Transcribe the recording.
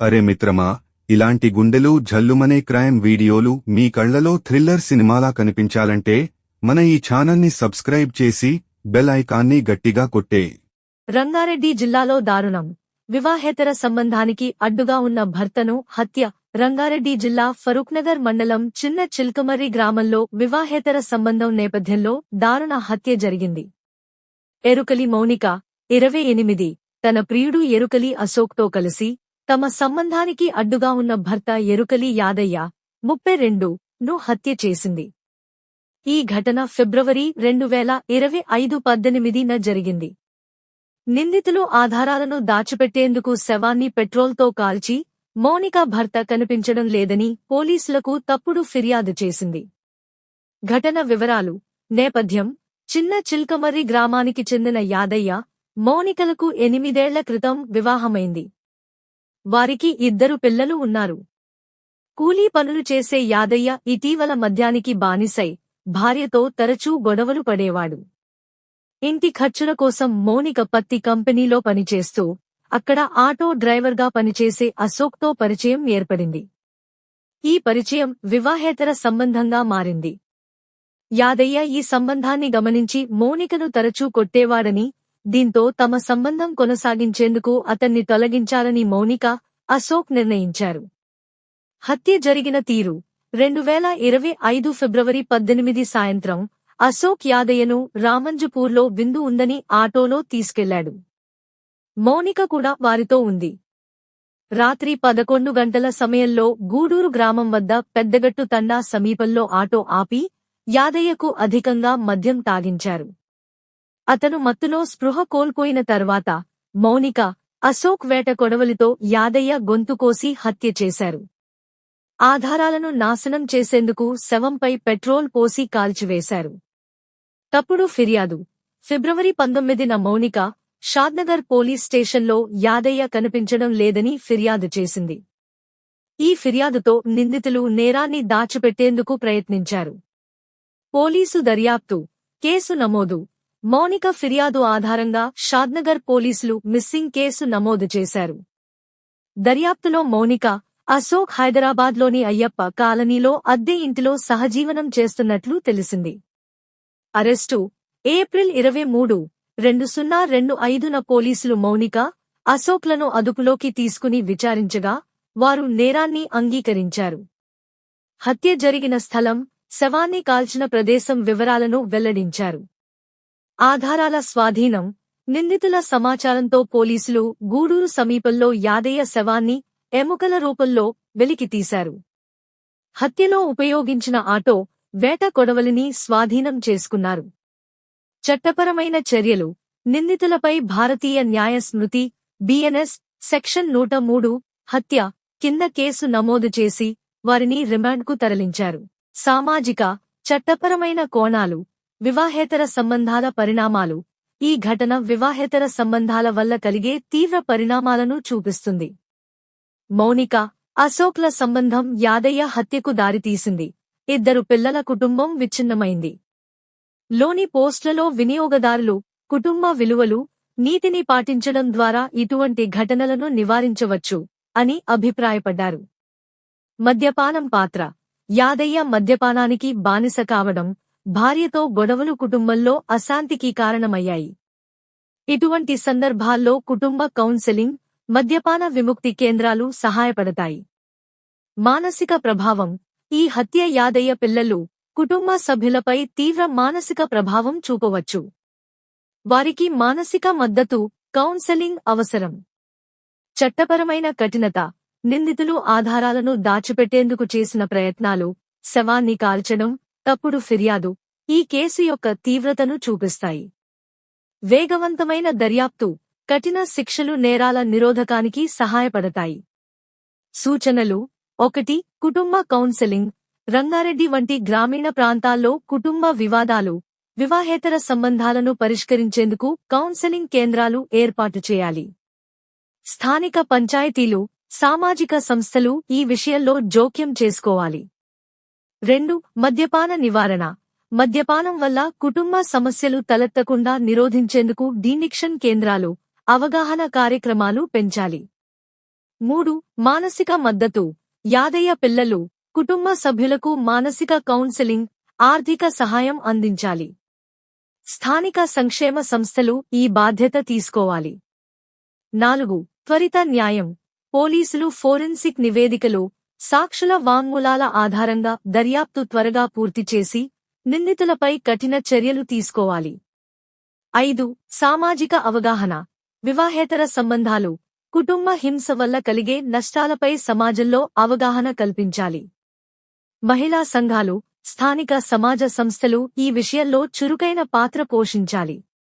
అరే మిత్రమా ఇలాంటి గుండెలు జల్లుమనే క్రైమ్ వీడియోలు మీ కళ్ళలో థ్రిల్లర్ సినిమాలా కనిపించాలంటే మన ఈ ఛానల్ని సబ్స్క్రైబ్ చేసి బెల్ ఐకాన్ని గట్టిగా కొట్టే. రంగారెడ్డి జిల్లాలో దారుణం. వివాహేతర సంబంధానికి అడ్డుగా ఉన్న భర్తను హత్య. రంగారెడ్డి జిల్లా ఫరూక్నగర్ మండలం చిన్న చిల్కమర్రి గ్రామంలో వివాహేతర సంబంధం నేపథ్యంలో దారుణ హత్య జరిగింది. ఎరుకలి మౌనిక ఇరవై ఎనిమిది తన ప్రియుడు ఎరుకలి అశోక్తో కలిసి తమ సంబంధానికి అడ్డుగా ఉన్న భర్త ఎరుకలి యాదయ్య ముప్పై రెండు ను హత్య చేసింది. ఈ ఘటన ఫిబ్రవరి రెండు వేల ఇరవై ఐదు పద్దెనిమిదిన జరిగింది. నిందితులు ఆధారాలను దాచిపెట్టేందుకు శవాన్ని పెట్రోల్తో కాల్చి మౌనిక భర్త కనిపించడం లేదని పోలీసులకు తప్పుడు ఫిర్యాదు చేసింది. ఘటన వివరాలు నేపథ్యం చిన్న చిల్కమర్రి గ్రామానికి చెందిన యాదయ్య మౌనికలకు ఎనిమిదేళ్ళ క్రితం వివాహమైంది. వారికి ఇద్దరు పిల్లలు ఉన్నారు. కూలీ పనులు చేసే యాదయ్య ఇటీవల మద్యానికి బానిసై భార్యతో తరచూ గొడవలు పడేవాడు. ఇంటి ఖర్చుల కోసం మౌనిక పత్తి కంపెనీలో పనిచేస్తూ అక్కడ ఆటో డ్రైవర్గా పనిచేసే అశోక్తో పరిచయం ఏర్పడింది. ఈ పరిచయం వివాహేతర సంబంధంగా మారింది. యాదయ్య ఈ సంబంధాన్ని గమనించి మౌనికను తరచూ కొట్టేవాడని దీంతో తమ సంబంధం కొనసాగించేందుకు అతన్ని తొలగించాలని మౌనిక అశోక్ నిర్ణయించారు. హత్య జరిగిన తీరు రెండు వేల ఇరవై ఐదు ఫిబ్రవరి పద్దెనిమిది సాయంత్రం అశోక్ యాదయ్యను రామంజపూర్లో విందు ఉందని ఆటోలో తీసుకెళ్ళాడు. మౌనిక కూడా వారితో ఉంది. రాత్రి పదకొండు గంటల సమయంలో గూడూరు గ్రామం వద్ద పెద్దగట్టు తండా సమీపంలో ఆటో ఆపి యాదయ్యకు అధికంగా మద్యం తాగించారు. అతను మత్తులో స్పృహ కోల్పోయిన తర్వాత మౌనిక అశోక్ వేట కొడవలితో యాదయ్య గొంతు కోసి హత్య చేశారు. ఆధారాలను నాశనం చేసేందుకు శవంపై పెట్రోల్ పోసి కాల్చివేశారు. తప్పుడు ఫిర్యాదు. ఫిబ్రవరి పంతొమ్మిదిన మౌనిక షాద్నగర్ పోలీస్ స్టేషన్లో యాదయ్య కనిపించడం లేదని ఫిర్యాదు చేసింది. ఈ ఫిర్యాదుతో నిందితులు నేరాన్ని దాచిపెట్టేందుకు ప్రయత్నించారు. పోలీసు దర్యాప్తు. కేసు నమోదు. మౌనిక ఫిర్యాదు ఆధారంగా షాద్నగర్ పోలీసులు మిస్సింగ్ కేసు నమోదు చేశారు. దర్యాప్తులో మౌనిక అశోక్ హైదరాబాద్లోని అయ్యప్ప కాలనీలో అద్దె ఇంటిలో సహజీవనం చేస్తున్నట్లు తెలిసింది. అరెస్టు ఏప్రిల్ ఇరవై మూడు రెండు సున్నా రెండు ఐదున పోలీసులు మౌనిక అశోక్లను అదుపులోకి తీసుకుని విచారించగా వారు నేరాన్ని అంగీకరించారు. హత్య జరిగిన స్థలం శవాన్ని కాల్చిన ప్రదేశం వివరాలను వెల్లడించారు. ఆధారాల స్వాధీనం నిందితుల సమాచారంతో పోలీసులు గూడూరు సమీపంలో యాదయ్య శవాన్ని ఎముకల రూపంలో వెలికితీశారు హత్యలో ఉపయోగించిన ఆటో వేట కొడవలిని స్వాధీనం చేసుకున్నారు. చట్టపరమైన చర్యలు నిందితులపై భారతీయ న్యాయ స్మృతి బిఎన్ఎస్ సెక్షన్ నూట మూడు హత్య కింద కేసు నమోదు చేసి వారిని రిమాండ్కు తరలించారు. సామాజిక చట్టపరమైన కోణాలు వివాహేతర సంబంధాల పరిణామాలు. ఈ ఘటన వివాహేతర సంబంధాల వల్ల కలిగే తీవ్ర పరిణామాలను చూపిస్తుంది. మౌనిక అశోక్ల సంబంధం యాదయ్య హత్యకు దారితీసింది. ఇద్దరు పిల్లల కుటుంబం విచ్ఛిన్నమైంది. లోని పోస్టులలో వినియోగదారులు కుటుంబ విలువలు నీతిని పాటించడం ద్వారా ఇటువంటి ఘటనలను నివారించవచ్చు అని అభిప్రాయపడ్డారు. మద్యపానం పాత్ర. యాదయ్య మద్యపానానికి బానిస కావడం భార్యతో గొడవలు కుటుంబంలో అశాంతికి కారణమయ్యాయి. ఇటువంటి సందర్భాల్లో కుటుంబ కౌన్సెలింగ్ మద్యపాన విముక్తి కేంద్రాలు సహాయపడతాయి. మానసిక ప్రభావం. ఈ హత్య యాదయ్య పిల్లలు కుటుంబ సభ్యులపై తీవ్ర మానసిక ప్రభావం చూపవచ్చు. వారికి మానసిక మద్దతు కౌన్సెలింగ్ అవసరం. చట్టపరమైన కఠినత నిందితులు ఆధారాలను దాచిపెట్టేందుకు చేసిన ప్రయత్నాలు శవాన్ని కాల్చడం తప్పుడు ఫిర్యాదు. ఈ కేసు యొక్క తీవ్రతను చూపిస్తాయి. వేగవంతమైన దర్యాప్తు కఠిన శిక్షలు నేరాల నిరోధకానికి సహాయపడతాయి. సూచనలు. ఒకటి కుటుంబ కౌన్సెలింగ్. రంగారెడ్డి వంటి గ్రామీణ ప్రాంతాల్లో కుటుంబ వివాదాలు వివాహేతర సంబంధాలను పరిష్కరించేందుకు కౌన్సెలింగ్ కేంద్రాలు ఏర్పాటు చేయాలి. స్థానిక పంచాయతీలు సామాజిక సంస్థలు ఈ విషయంలో జోక్యం చేసుకోవాలి. రెండు మద్యపాన నివారణ. మద్యపానం వల్ల కుటుంబ సమస్యలు తలెత్తకుండా నిరోధించేందుకు డీనిక్షన్ కేంద్రాలు అవగాహన కార్యక్రమాలు పెంచాలి. మూడు మానసిక మద్దతు. యాదయ్య పిల్లలు కుటుంబ సభ్యులకు మానసిక కౌన్సెలింగ్ ఆర్థిక సహాయం అందించాలి. స్థానిక సంక్షేమ సంస్థలు ఈ బాధ్యత తీసుకోవాలి. నాలుగు త్వరిత న్యాయం. పోలీసులు ఫోరెన్సిక్ నివేదికలు సాక్షుల వాంగ్మూలాల ఆధారంగా దర్యాప్తు త్వరగా పూర్తి చేసి నిందితులపై కఠిన చర్యలు తీసుకోవాలి. ఐదు సామాజిక అవగాహన. వివాహేతర సంబంధాలు. కుటుంబ హింస వల్ల కలిగే నష్టాలపై సమాజంలో అవగాహన కల్పించాలి. మహిళా సంఘాలు స్థానిక సమాజ సంస్థలు ఈ విషయంలో చురుకైన పాత్ర పోషించాలి.